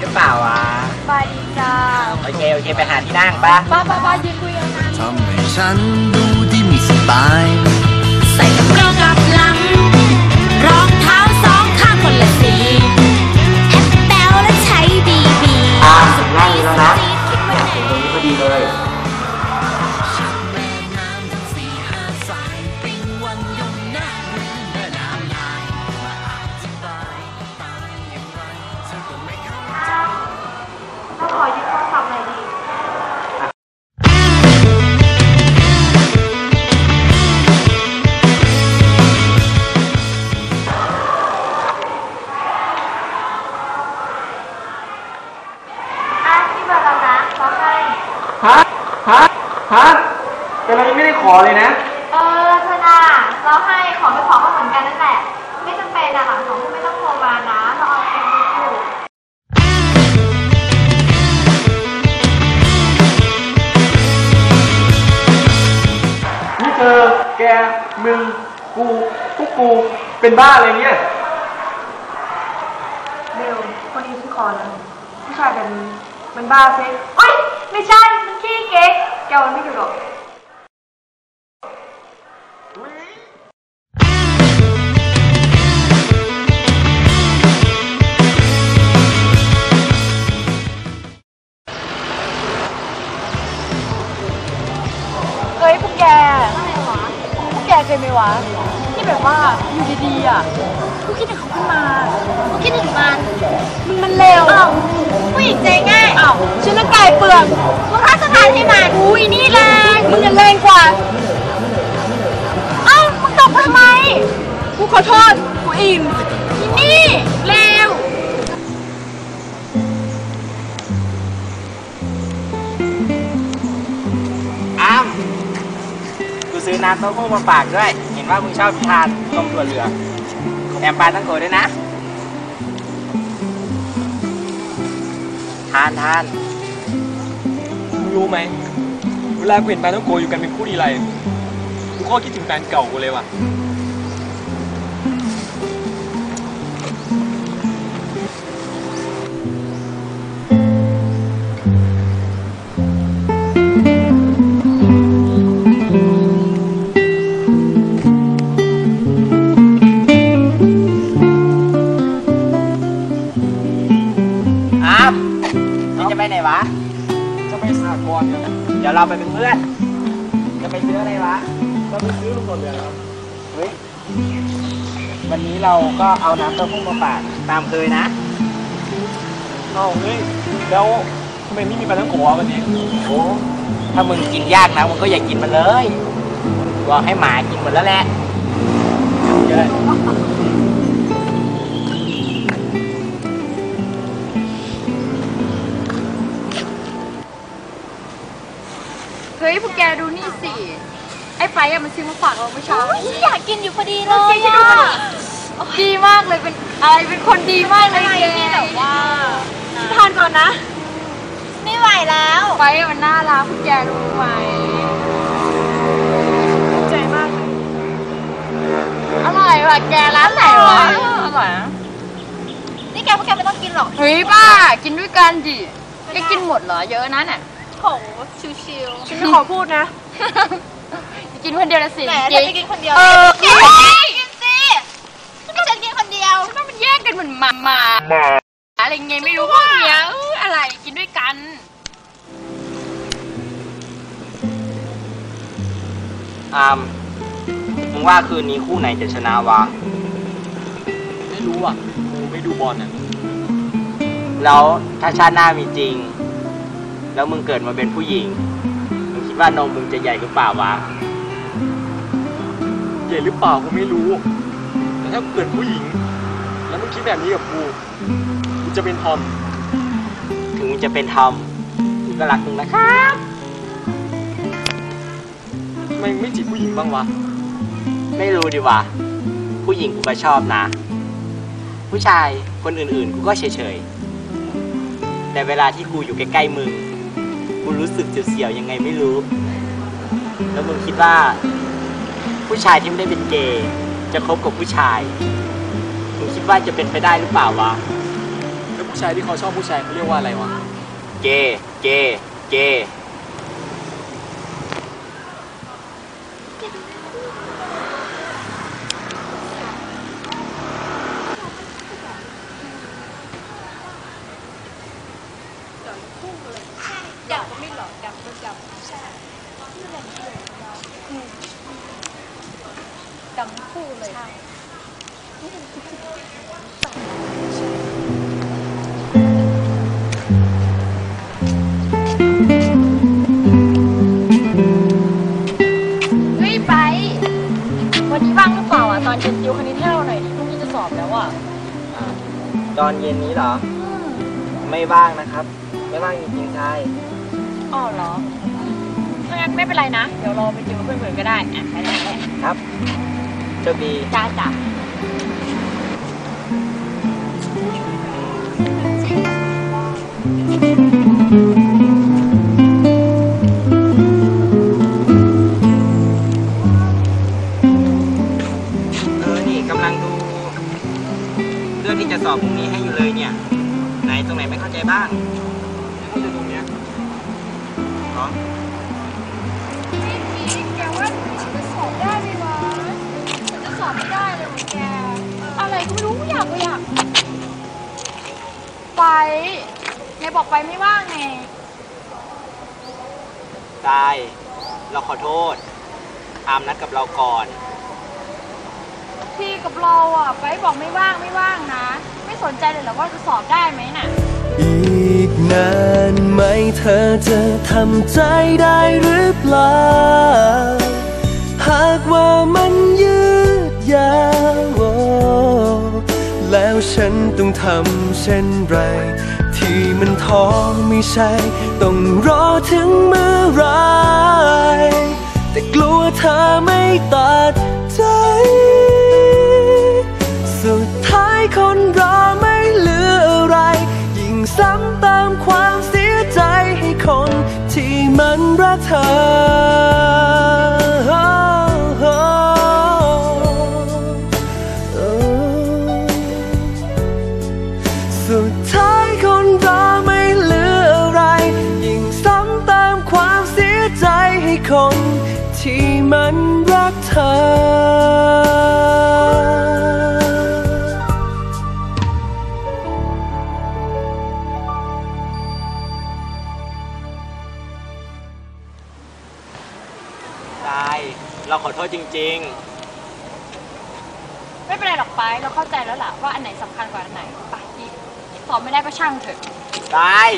หรือเปล่าวะ บายดีจ้าโอเค โอเค ไปหาที่นั่งปะป้าป้าป้ายืนคุยกันนะทำให้ฉันดูที่มีสไตล์ใส่กระโปรงกับหลัง รองเท้าสองข้างคนละสีแอปแบลและใช้บีบีอ่าถึงนั่งนี้แล้วนะคิดว่าไหนตรงนี้พอดีเลย นะหลังสองทุ่มไม่ต้องโทรมานะเราเอาแค่นี้อยู่นี่เธอ แก มึง กู พวกกู เป็นบ้าอะไรเนี่ยเร็วคนนี้ฉันขอแล้วผู้ชายแบบนี้มันบ้าเซ็กเอ้ย ไม่ใช่ มันขี้เก๊กแกมันไม่อยู่หรอก วะ ที่แบบว่าอยู่ดีๆอะกูคิดถึงเขาขึ้นมากูคิดถึงมันมันมันเลวอ้าวผู้หญิงใจง่ายอ้าวฉันละกายเปลือกกูฆ่าสถานให้มันอุ้ยนี่แรงมึงจะแรงกว่าเอ้ามึงตบทำไมกูขอโทษกูอิ่มอีนี่ น้ำเต้าหู้มาฝากด้วย เห็นว่ามึงชอบทานต้มถั่วเหลืองแถมปลาตั้งโกด้วยนะ ทานทานมึงรู้ไหมเวลากูเห็นแฟนต้องโกอยู่กันเป็นคู่ดีไรกูก็คิดถึงแฟนเก่ากูเลยว่ะ เราก็เอาน้ำเต้าหู้มาฝากตามเคยนะ เอ้าเฮ้ยแล้วทำไมไม่มีแฟนต้องโกวะวันนี้โอ้ถ้ามึงกินยากนะมึงก็อย่ากินมันเลยบอกให้หมากินหมดแล้วแหละเยอะเฮ้ยพวกแกดูนี่สิ ไอ้ไปอะมันซื้อมาฝากเราเมื่อเช้าอยากกินอยู่พอดีเลแกยคิด ดูดิดีมากเลยเป็นอะไรเป็นคนดีมากเลยแกแบบว่าทานก่อนนะ ไม่ไหวแล้วไปอะมันน่ารักพวกแกรู้ไหมใจมากเลยอร่อยว่ะแกร้านไหนวะอร่อยนะนี่แกพวกแกไม่ต้องกินหรอกเฮ้ยป้ากินด้วยกันดิแกกินหมดเหรอเยอะนะเนี่ยโหชิวฉันไม่ขอพูดนะ กินคนเดียวละสิๆแหมจะไปกินคนเดียว เออ กกันเหมือนหมาหมาอะไรไงไม่รู้พวกเนี้ยเอ้ยอะไรกินด้วยกันอามมึงว่าคืนนี้คู่ไหนจะชนะวะ ไม่รู้อะกูไม่ดูบอลอะแล้วถ้าชาติหน้ามีจริง แล้วมึงเกิดมาเป็นผู้หญิง มึงคิดว่านมมึงจะใหญ่หรือเปล่าวะ ใหญ่หรือเปล่ากูไม่รู้ แต่ถ้าเกิดผู้หญิงแล้ว มึงคิดแบบนี้กับกูกูจะเป็นทอม ถึงมึงจะเป็นทอมกูก็รักมึงนะครับทำไมมึงไม่จีบผู้หญิงบ้างวะ ไม่รู้ดิวะผู้หญิงกูก็ชอบนะ ผู้ชายคนอื่นๆ กูก็เฉยๆ แต่เวลาที่กูอยู่ใกล้ๆมึง กูรู้สึกเสียวๆยังไงไม่รู้ แล้วมึงคิดว่า ผู้ชายที่ไม่ได้เป็นเกย์จะคบกับผู้ชายมึง คิดว่าจะเป็นไปได้หรือเปล่าวะแล้วผู้ผู้ชายที่เขาชอบผู้ชายเขาเรียกว่าอะไรวะ เกย์เกย์เกย์ ห้เราหน่อยดิพรุ่งนี้จะสอบแล้วอะตอนเย็นนี้เหรอไม่ว่างนะครับ ไม่ว่างจริงๆใช่อ๋อเหรอถ้างั้นไม่เป็นไรนะ เดี๋ยวรอไปเจอเพื่อนๆก็ได้อะไปแล้วครับโชคดี จ้าจ้าเเรื่องที่จะสอบพรุ่งนี้ให้อยู่เลยเนี่ย ไหนตรงไหนไม่เข้าใจบ้างเขาจะตรงเนี้ยเนาะแกว่าฉันจะสอบได้ไหมวะฉันจะสอบไม่ได้เลยของแก อะไรก็ไม่รู้อยากก็อยาก ไปไงบอกไปไม่ว่างไงตายเราขอโทษ อามนัดกับเราก่อนพี่ กับเราอะไปบอกไม่ว่างไม่ว่างนะ ไม่สนใจเลยเหรอว่าจะสอบได้ไหมน่ะ อีกนานไหมเธอจะทำใจได้หรือเปล่า หากว่ามันยืดยาวแล้วฉันต้องทำเช่นไร ที่มันท้องไม่ใช่ ต้องรอถึงเมื่อไรแต่กลัวเธอไม่ตัด มั เราขอโทษจริง ไม่เป็นไรหรอกไปเราเข้าใจแล้วล่ะว่าอันไหนสำคัญกว่าอันไหนไปพี่สอบไม่ได้ก็ช่างเถอะๆตาย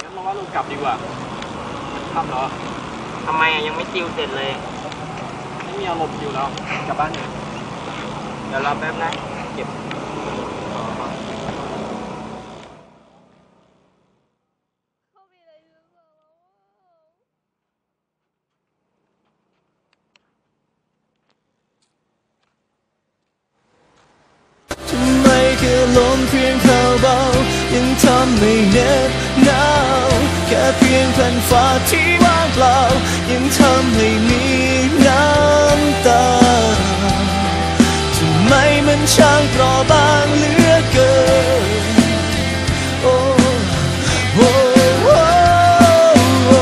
งั้นเราว่าเรากลับดีกว่าค่ำแล้วอะทำไมอะยังไม่ติวเสร็จเลย ไม่มีอารมณ์อยู่แล้ว กลับบ้านเถอะเดี๋ยวรอแป๊บนะ เก็บ ฟ้าที่ว่างเปล่ายังทำให้มีน้ำตาทำไมมันช่างเปราะบางเหลือเกินโอ้โอ้โอ้โอ้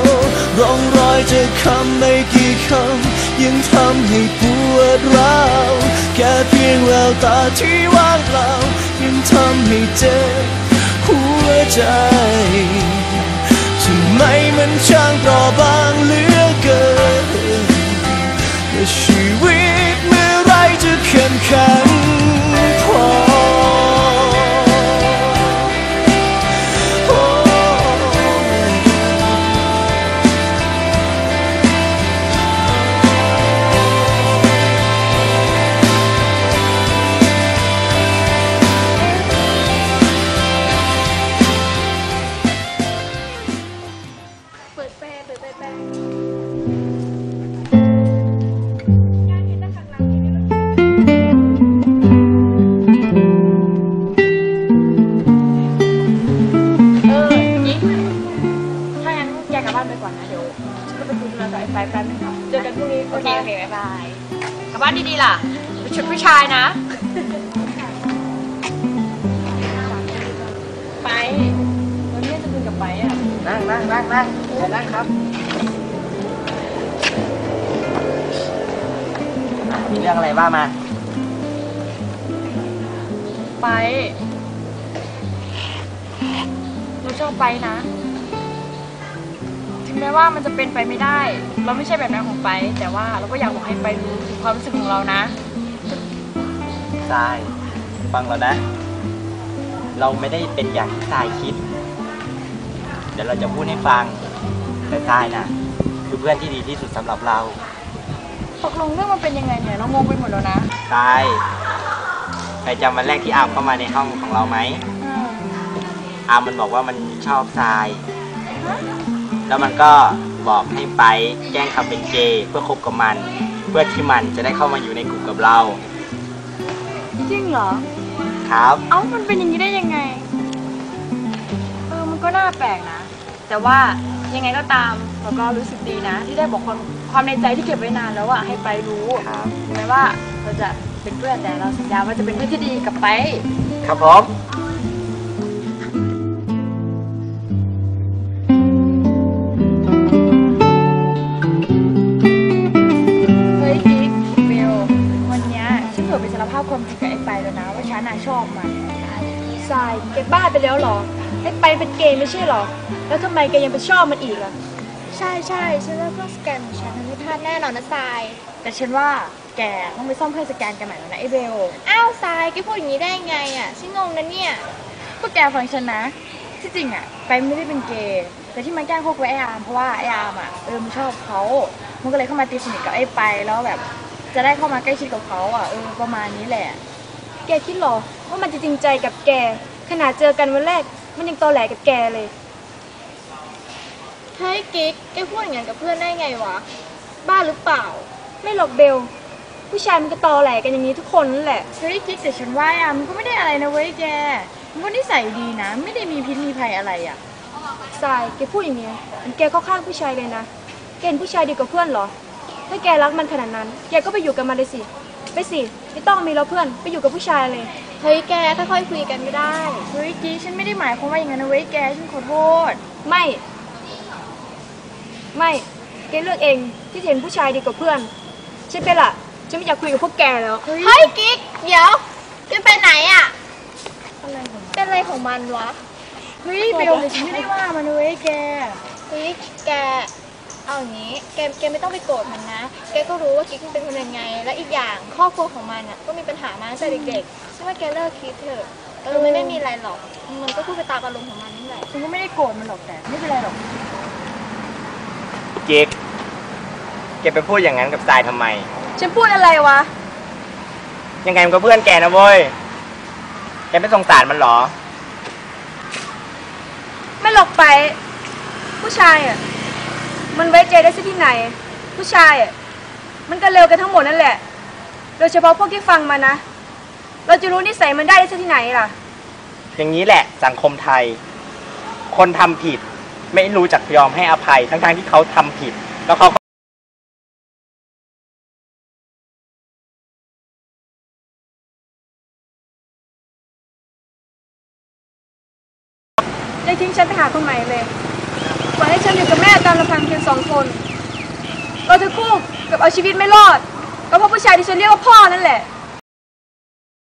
ร่องรอยจากคำไม่กี่คำยังทำให้ปวดร้าวแค่เพียงแววตาที่ว่างเปล่ายังทำให้เจ็บหัวใจ ไมมันช่างเปราะบางเหลือเกินและชีวิตเมื่อไรจะเข้มแข็งพอ โอเคโอเคบ๊ายบายกลับบ้านดีๆล่ะเป็นชุดผู้ชายนะ ไปวันนี้จะคุยกับไปอะนั่งนั่งนั่งนั่งเชิญนั่งครับอะมีเรื่องอะไรว่ามา ไปเราชอบไปนะถึง แม้ว่ามันจะเป็นไปไม่ได้ เราไม่ใช่แบบนั้นของไป แต่ว่าเราก็อยากบอกให้ไปรู้ถึงความรู้สึกของเรานะ ทรายฟังเรานะ เราไม่ได้เป็นอย่างที่ทรายคิด เดี๋ยวเราจะพูดให้ฟัง แต่ทรายน่ะ คือเพื่อนที่ดีที่สุดสำหรับเราตกลงเรื่องมันเป็นยังไงเนี่ยเรางงไปหมดแล้วนะทรายใครจำวันแรกที่อามเข้ามาในห้องของเราไหม อืมอามมันบอกว่ามันชอบทราย แล้วมันก็บอกให้ไปแกล้งทำเป็นเกย์เพื่อคบกับมัน เพื่อที่มันจะได้เข้ามาอยู่ในกลุ่มกับเรา จริงเหรอ ครับ เอ้ามันเป็นอย่างนี้ได้ยังไง เออมันก็น่าแปลกนะ แต่ว่ายังไงก็ตามเราก็รู้สึกดีนะ ที่ได้บอกความความในใจที่เก็บไว้นานแล้วอะให้ไปรู้ครับ ถึงแม้ว่าเราจะเป็นเพื่อนแต่เราสัญญาว่าจะเป็นเพื่อนที่ดีกับไป ครับผม แกบ้าไปแล้วเหรอให้ไปเป็นเกย์ไม่ใช่เหรอ แล้วทำไมแกยังไปชอบมันอีกอะ ใช่ใช่ฉันว่าเครื่องสแกนของฉันมันไม่พลาดแน่นอนนะทราย แต่ฉันว่าแกต้องไปซ่อมเครื่องสแกนกันใหม่แล้วนะไอ้เบล อ้าวทรายแกพูดอย่างนี้ได้ไงอะฉันงงนะเนี่ยพวกแกฟังฉันนะ ที่จริงอะ ไปไม่ได้เป็นเกย์แต่ที่มันแกล้งพวกไว้ไอ้อาร์มเพราะว่าไอ้อาร์มอะเออมันชอบเขา มันก็เลยเข้ามาตีสนิทกับไอ้ไปแล้วแบบ จะได้เข้ามาใกล้ชิดกับเขาอะเออประมาณนี้แหละ แกคิดเหรอว่ามันจะจริงใจกับแก ขนาดเจอกันวันแรก มันยังตอแหลกับแกเลย เฮ้ยกิ๊กแกพูดอย่างนั้นกับเพื่อนได้ไงวะ บ้าหรือเปล่า ไม่หรอกเบล ผู้ชายมันก็ตอแหลกันอย่างนี้ทุกคนนั่นแหละ เฮ้ยกิ๊กแต่ฉันว่าอะมันก็ไม่ได้อะไรนะเว้ยแกมันก็นิสัยดีนะ ไม่ได้มีพิษมีภัยอะไรอะทรายแกพูดอย่างนี้มันแกเข้าข้างผู้ชายเลยนะ แกเห็นผู้ชายดีกว่าเพื่อนเหรอ ถ้าแกรักมันขนาดนั้น แกก็ไปอยู่กับมันเลยสิ ไปสิ ไม่ต้องมีแล้วเพื่อน ไปอยู่กับผู้ชายเลย เฮ้ยแกค่อยๆคุยกันก็ได้ เฮ้ยกิ๊กฉันไม่ได้หมายความว่าอย่างนั้นนะเว้ยแกฉันขอโทษ ไม่ ไม่แกเลือกเองที่จะเห็นผู้ชายดีกว่าเพื่อนใช่ไหมล่ะฉันไม่อยากคุยกับพวกแกแล้วเฮ้ยกิ๊กเดี๋ยวแกไปไหนอะเป็นอะไรของมันวะเฮ้ยเบลแต่ฉันไม่ได้ว่ามันนะเว้ยแกเฮ้ยแก เอาอย่างนี้แกแกไม่ต้องไปโกรธมันนะ แกก็รู้ว่ากิ๊กมันเป็นคนยังไง และอีกอย่างครอบครัวของมันอะก็มีปัญหามาตั้งแต่เด็กๆฉันว่าแกเลิกคิดเถอะเออมันไม่มีอะไรหรอก มันก็พูดไปตามอารมณ์ของมันนี่แหละฉันก็ไม่ได้โกรธมันหรอกแต่ไม่เป็นไรหรอกเจ๊กแกไปพูดอย่างนั้นกับทรายทำไม ฉันพูดอะไรวะ ยังไงมันก็เพื่อนแกนะเว้ย แกไม่สงสารมันเหรอ ไม่หลอกไป ผู้ชายอะ มันไว้ใจได้สักที่ไหน ผู้ชายอะมันก็เร็วกันทั้งหมดนั่นแหละ โดยเฉพาะพวกที่ฟังมานะ เราจะรู้นิสัยมันได้ได้สักที่ไหนล่ะ อย่างนี้แหละสังคมไทย คนทำผิด ไม่รู้จักยอมให้อภัยทั้งๆที่เขาทำผิด แล้วเขาก็ยังทิ้งฉันไปหาคนใหม่เลย ปล่อยให้ฉันอยู่กับแม่ตามลำพังเพียงสองคน เราจะคู่กับเอาชีวิตไม่รอดก็เพราะผู้ชายที่ฉันเรียกว่าพ่อนั่นแหละ